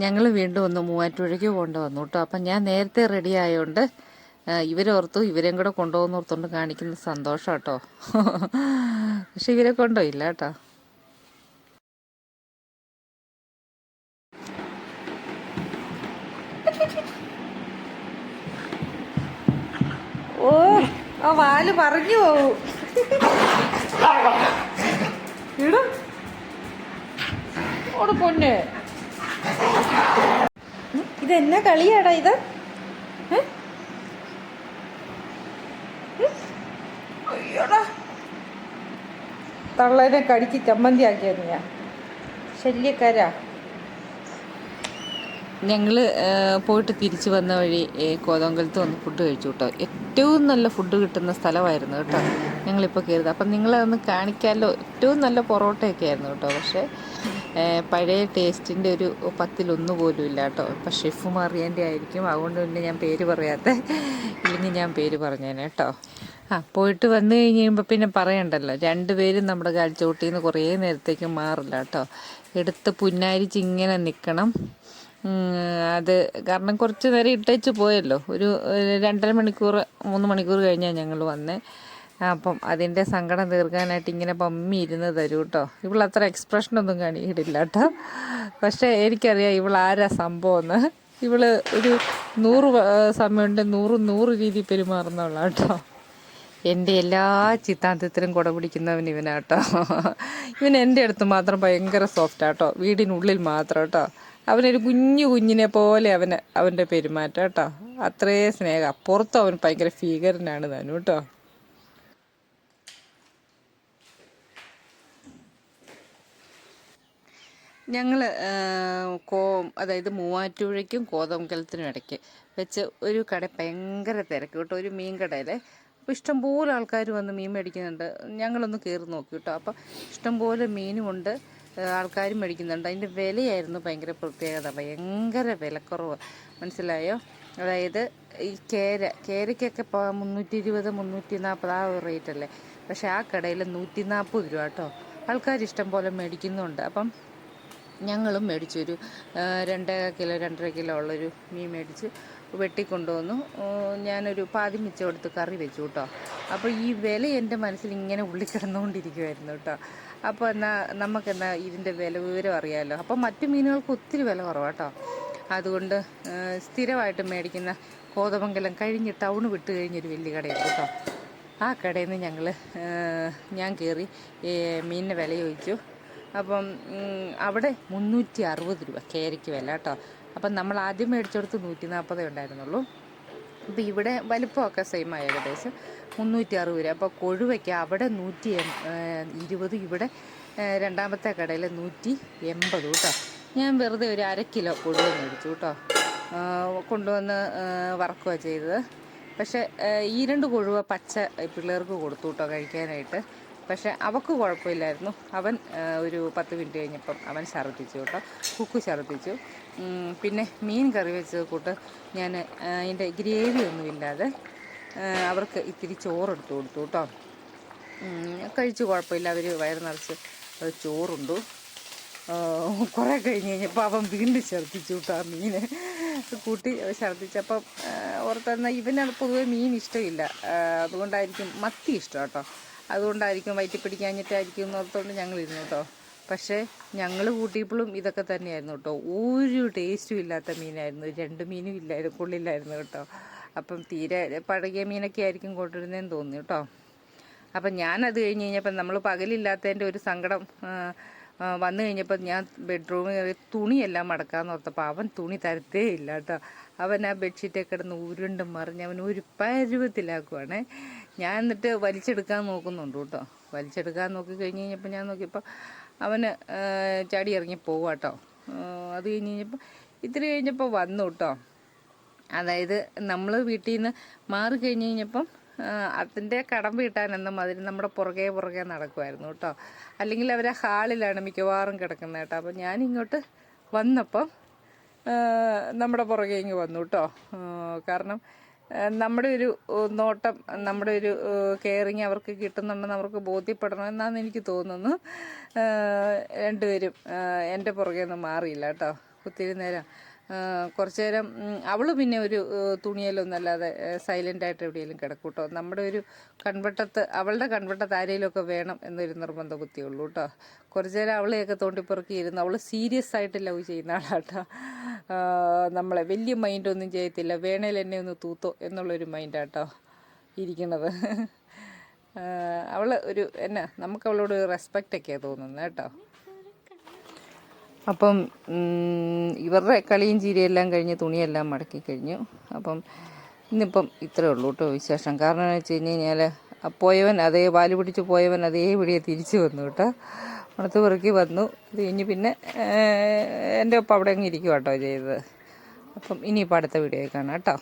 ഞങ്ങൾ വീണ്ടും ഒന്ന് മൂവാറ്റുപുഴയ്ക്ക് കൊണ്ടുവന്നു കേട്ടോ അപ്പം ഞാൻ നേരത്തെ റെഡി ആയതുകൊണ്ട് ഇവരോർത്തു ഇവരെയും കൂടെ കൊണ്ടുപോകുന്ന ഓർത്തുകൊണ്ട് കാണിക്കുന്ന സന്തോഷം കേട്ടോ പക്ഷെ ഇവരെ കൊണ്ടുപോയില്ല കേട്ടോ ഓ ആ വാൽ പറഞ്ഞു പോവും. ഇടും ഓടെ പൊന്നെ. ഇതെന്നാ കളിയാടാ ഇത്? തള്ളനെ കടിച്ച് ചമ്മന്തി ആക്കിയത് ഞാൻ. ശല്യക്കാരാ. ഞങ്ങൾ പോയിട്ട് തിരിച്ചു വന്ന വഴി കോതോങ്കലത്ത് വന്ന് ഫുഡ് കഴിച്ചു കേട്ടോ ഏറ്റവും നല്ല ഫുഡ് കിട്ടുന്ന സ്ഥലമായിരുന്നു കേട്ടോ. ഞങ്ങളിപ്പോൾ കയറുന്നത് അപ്പം നിങ്ങളതൊന്ന് കാണിക്കാമല്ലോ ഏറ്റവും നല്ല പൊറോട്ടയൊക്കെ ആയിരുന്നു കേട്ടോ. പക്ഷേ പഴയ ടേസ്റ്റിന്റെ ഒരു പത്തിലൊന്നു പോലും ഇല്ല കേട്ടോ. ഇപ്പം ഷെഫ് മാറിയതിന്റെ ആയിരിക്കും. അതുകൊണ്ട് പിന്നെ ഞാൻ പേര് പറയാത്ത ഇല്ലെങ്കിൽ ഞാൻ പേര് പറഞ്ഞേനെ കേട്ടോ. ആ പോയിട്ട് വന്നു കഴിഞ്ഞ് കഴിയുമ്പോൾ പിന്നെ പറയണ്ടല്ലോ. രണ്ടുപേരും നമ്മുടെ കാൽച്ചോട്ടിൽ നിന്ന് കുറേ നേരത്തേക്ക് മാറില്ല കേട്ടോ. എടുത്ത് പുന്നാരിച്ച് ഇങ്ങനെ നിൽക്കണം അത് കാരണം കുറച്ച് നേരം ഇട്ടേച്ച് പോയല്ലോ. ഒരു രണ്ടര മണിക്കൂർ മൂന്ന് മണിക്കൂർ കഴിഞ്ഞാൽ ഞങ്ങൾ വന്നേ. അപ്പം അതിന്റെ സങ്കടം തീർക്കാനായിട്ട് ഇങ്ങനെ പമ്മി ഇരുന്ന് തരൂ കേട്ടോ ഇവൾ അത്ര എക്സ്പ്രഷനൊന്നും കാണിയിട്ടില്ല കേട്ടോ പക്ഷേ എനിക്കറിയാം ഇവൾ ആരാ സംഭവം എന്ന് ഇവൾ ഒരു നൂറ് സമയമുണ്ട് നൂറ് നൂറ് രീതി പെരുമാറുന്നുള്ള കേട്ടോ എന്റെ എല്ലാ ചിത്താന്തത്തിലും കുട പിടിക്കുന്നവൻ ഇവനാട്ടോ ഇവൻ എന്റെ അടുത്ത് മാത്രം ഭയങ്കര സോഫ്റ്റ് ആട്ടോ വീടിനുള്ളിൽ മാത്രം കേട്ടോ അവനൊരു കുഞ്ഞു കുഞ്ഞിനെ പോലെ അവന് അവന്റെ പെരുമാറ്റം കേട്ടോ അത്രേ സ്നേഹം. പുറത്തും അവൻ ഭയങ്കര ഭീകരനാണ് താനും കേട്ടോ ഞങ്ങൾ കോ അതായത് മൂവാറ്റുപുഴയ്ക്കും കോതമംഗലത്തിനും ഇടയ്ക്ക് വെച്ച് ഒരു കട ഭയങ്കര തിരക്ക് കേട്ടോ ഒരു മീൻ കടയിലെ. അപ്പോൾ ഇഷ്ടംപോലെ ആൾക്കാർ വന്ന് മീൻ മേടിക്കുന്നുണ്ട്. ഞങ്ങളൊന്ന് കയറി നോക്കി കേട്ടോ. അപ്പോൾ ഇഷ്ടംപോലെ മീനുമുണ്ട് ആൾക്കാരും മേടിക്കുന്നുണ്ട്. അതിന്റെ വിലയായിരുന്നു ഭയങ്കര പ്രത്യേകത ഭയങ്കര വിലക്കുറവ്. മനസ്സിലായോ? അതായത് ഈ കേര കേരയ്ക്കൊക്കെ ഇപ്പോൾ മുന്നൂറ്റി ഇരുപത് മുന്നൂറ്റി നാൽപ്പത് ആ റേറ്റ് അല്ലേ പക്ഷേ ആ കടയിൽ നൂറ്റി നാൽപ്പത് രൂപ കേട്ടോ. ആൾക്കാർ ഇഷ്ടം പോലെ മേടിക്കുന്നുണ്ട്. അപ്പം ഞങ്ങളും മേടിച്ചു ഒരു രണ്ട് കിലോ രണ്ടര കിലോ ഉള്ളൊരു മീൻ മേടിച്ച് വെട്ടിക്കൊണ്ടുവന്നു. ഞാനൊരു പാതി മിച്ചം എടുത്ത് കറി വെച്ചു കേട്ടോ അപ്പോൾ ഈ വില എന്റെ മനസ്സിൽ ഇങ്ങനെ ഉള്ളി കിടന്നുകൊണ്ടിരിക്കുമായിരുന്നു കേട്ടോ അപ്പോൾ എന്നാൽ നമുക്കെന്നാൽ ഇതിന്റെ വില വിവരം അറിയാമല്ലോ അപ്പോൾ മറ്റു മീനുകൾക്ക് ഒത്തിരി വില കുറവാണ് കേട്ടോ അതുകൊണ്ട് സ്ഥിരമായിട്ട് മേടിക്കുന്ന കോതമംഗലം കഴിഞ്ഞ് ടൗൺ വിട്ട് കഴിഞ്ഞൊരു വലിയ കടയുണ്ട് കേട്ടോ ആ കടയിൽ നിന്ന് ഞങ്ങൾ ഞാൻ കയറി മീനിന് വില ചോദിച്ചു. അപ്പം അവിടെ മുന്നൂറ്റി അറുപത് രൂപ കേരയ്ക്ക് വില കേട്ടോ. അപ്പം നമ്മൾ ആദ്യം മേടിച്ചെടുത്ത് നൂറ്റി നാൽപ്പതേ ഉണ്ടായിരുന്നുള്ളൂ. അപ്പോൾ ഇവിടെ വലിപ്പമൊക്കെ സെയിം ആയി ഏകദേശം. മുന്നൂറ്റി അറുപത് രൂപ. അപ്പോൾ കൊഴുവയ്ക്ക് അവിടെ നൂറ്റി ഇരുപത് ഇവിടെ രണ്ടാമത്തെ കടയിൽ നൂറ്റി എൺപത് കേട്ടോ. ഞാൻ വെറുതെ ഒരു അര കിലോ കൊഴുവ മേടിച്ചു കേട്ടോ. കൊണ്ടുവന്ന് വറക്കുക ചെയ്തത്. പക്ഷേ ഈ രണ്ട് കൊഴുവ പച്ച പിള്ളേർക്ക് കൊടുത്തു കേട്ടോ കഴിക്കാനായിട്ട്. പക്ഷെ അവക്ക് കുഴപ്പമില്ലായിരുന്നു. അവൻ ഒരു പത്ത് മിനിറ്റ് കഴിഞ്ഞപ്പം അവൻ ഛർദ്ദിച്ചു കേട്ടോ. കുക്കു ഛർദ്ദിച്ചു. പിന്നെ മീൻ കറി വെച്ചത് കൂട്ട് ഞാൻ അതിന്റെ ഗ്രേവി ഒന്നുമില്ലാതെ അവർക്ക് ഇത്തിരി ചോറെടുത്ത് കൊടുത്തു കേട്ടോ. കഴിച്ചു കുഴപ്പമില്ല. അവർ വയറ് നിറച്ച് ചോറുണ്ടു. കുറേ കഴിഞ്ഞ് കഴിഞ്ഞപ്പോൾ അവൻ വീണ്ടും ഛർദ്ദിച്ചു കേട്ടോ ആ മീന്. കൂട്ടി ഛർദ്ദിച്ചപ്പം ഓർത്തെന്നാൽ ഇവന് പൊതുവെ മീൻ ഇഷ്ടമില്ല. അതുകൊണ്ടായിരിക്കും മത്തി ഇഷ്ടം കേട്ടോ. അതുകൊണ്ടായിരിക്കും വയറ്റി പിടിക്കാഞ്ഞിട്ടായിരിക്കും എന്ന് ഓർത്തുകൊണ്ട് ഞങ്ങൾ ഇരുന്നു കേട്ടോ പക്ഷേ ഞങ്ങൾ കൂട്ടിയപ്പോഴും ഇതൊക്കെ തന്നെയായിരുന്നു കേട്ടോ ഒരു ടേസ്റ്റും ഇല്ലാത്ത മീനായിരുന്നു. രണ്ട് മീനും ഇല്ലായിരുന്നു കൊള്ളില്ലായിരുന്നു കേട്ടോ അപ്പം തീരെ പഴകിയ മീനൊക്കെ ആയിരിക്കും കൊണ്ടുവരുന്നതെന്ന് തോന്നി കേട്ടോ അപ്പം ഞാനത് കഴിഞ്ഞ് കഴിഞ്ഞപ്പം നമ്മൾ പകലില്ലാത്തതിന്റെ ഒരു സങ്കടം വന്നു കഴിഞ്ഞപ്പോൾ ഞാൻ ബെഡ്റൂമിൽ കയറി തുണിയെല്ലാം മടക്കാമെന്ന് ഓർത്തപ്പോൾ അവൻ തുണി തരത്തേ ഇല്ല കേട്ടോ. അവൻ ആ ബെഡ്ഷീറ്റൊക്കെ കിടന്ന് ഉരുണ്ട് മറിഞ്ഞ് അവൻ ഒരു പരുവത്തിലാക്കുവാണ്. ഞാൻ എന്നിട്ട് വലിച്ചെടുക്കാൻ നോക്കുന്നുണ്ട് കേട്ടോ. വലിച്ചെടുക്കാൻ നോക്കി കഴിഞ്ഞ് കഴിഞ്ഞപ്പോൾ ഞാൻ നോക്കിയപ്പോൾ അവന് ചാടി ഇറങ്ങി പോകുക കേട്ടോ. അത് കഴിഞ്ഞ് കഴിഞ്ഞപ്പോൾ ഇത്തിരി കഴിഞ്ഞപ്പോൾ വന്നു കേട്ടോ. അതായത് നമ്മൾ വീട്ടിൽ നിന്ന് മാറി കഴിഞ്ഞ് കഴിഞ്ഞപ്പം അതിന്റെ കടം വീട്ടാൻ എന്ന മാതിരി നമ്മുടെ പുറകെ പുറകെ നടക്കുമായിരുന്നു കേട്ടോ. അല്ലെങ്കിൽ അവരെ ഹാളിലാണ് മിക്കവാറും കിടക്കുന്നത് കേട്ടോ. ഞാൻ ഇങ്ങോട്ട് വന്നപ്പം നമ്മുടെ പുറകെ ഇങ്ങ് വന്നു കേട്ടോ. കാരണം നമ്മുടെ ഒരു നോട്ടം നമ്മുടെ ഒരു കെയറിങ് അവർക്ക് കിട്ടുന്നുണ്ടെന്ന് അവർക്ക് ബോധ്യപ്പെടണം എന്നാണ് എനിക്ക് തോന്നുന്നു. രണ്ടുപേരും എന്റെ പുറകെ ഒന്നും മാറിയില്ല കേട്ടോ. ഒത്തിരി നേരം കുറച്ച് നേരം അവൾ പിന്നെ ഒരു തുണിയലൊന്നല്ലാതെ തുണിയിലൊന്നല്ലാതെ സൈലന്റ് ആയിട്ട് എവിടെയെങ്കിലും കിടക്കും കേട്ടോ നമ്മുടെ ഒരു കൺവട്ടത്ത് അവളുടെ കൺവട്ടത്ത് ആരെങ്കിലുമൊക്കെ വേണം എന്നൊരു നിർബന്ധ ബുദ്ധിയുള്ളൂ കേട്ടോ കുറച്ചു നേരം അവളെയൊക്കെ തോണ്ടിപ്പുറക്കി ഇരുന്ന് അവൾ സീരിയസ് ആയിട്ട് ലവ് ചെയ്യുന്ന ആളാട്ടോ. നമ്മളെ വലിയ മൈൻഡൊന്നും ചെയ്യത്തില്ല. വേണേൽ എന്നെ ഒന്ന് തൂത്തോ എന്നുള്ളൊരു മൈൻഡാട്ടോ ഇരിക്കണത്. അവൾ ഒരു എന്നാ നമുക്ക് അവളോട് റെസ്പെക്റ്റൊക്കെയാണ് തോന്നുന്നത് കേട്ടോ അപ്പം ഇവരുടെ കളിയും ചീരിയെല്ലാം കഴിഞ്ഞ് തുണിയെല്ലാം മടക്കി കഴിഞ്ഞു. അപ്പം ഇന്നിപ്പം ഇത്രയേ ഉള്ളൂ കേട്ടോ വിശേഷം. കാരണം എന്ന് വെച്ച് കഴിഞ്ഞ് കഴിഞ്ഞാൽ പോയവൻ അതേ വാൽ പിടിച്ച് പോയവൻ അതേ പിടിയെ തിരിച്ചു വന്നു കേട്ടോ. മണത്ത് പെറുക്കി വന്നു. അത് കഴിഞ്ഞ് പിന്നെ എന്റെ ഒപ്പം അവിടെ അങ്ങ് ഇരിക്കുക കേട്ടോ ചെയ്തത്. അപ്പം ഇനിയിപ്പോൾ അടുത്ത വീഡിയോ കാണാം കേട്ടോ.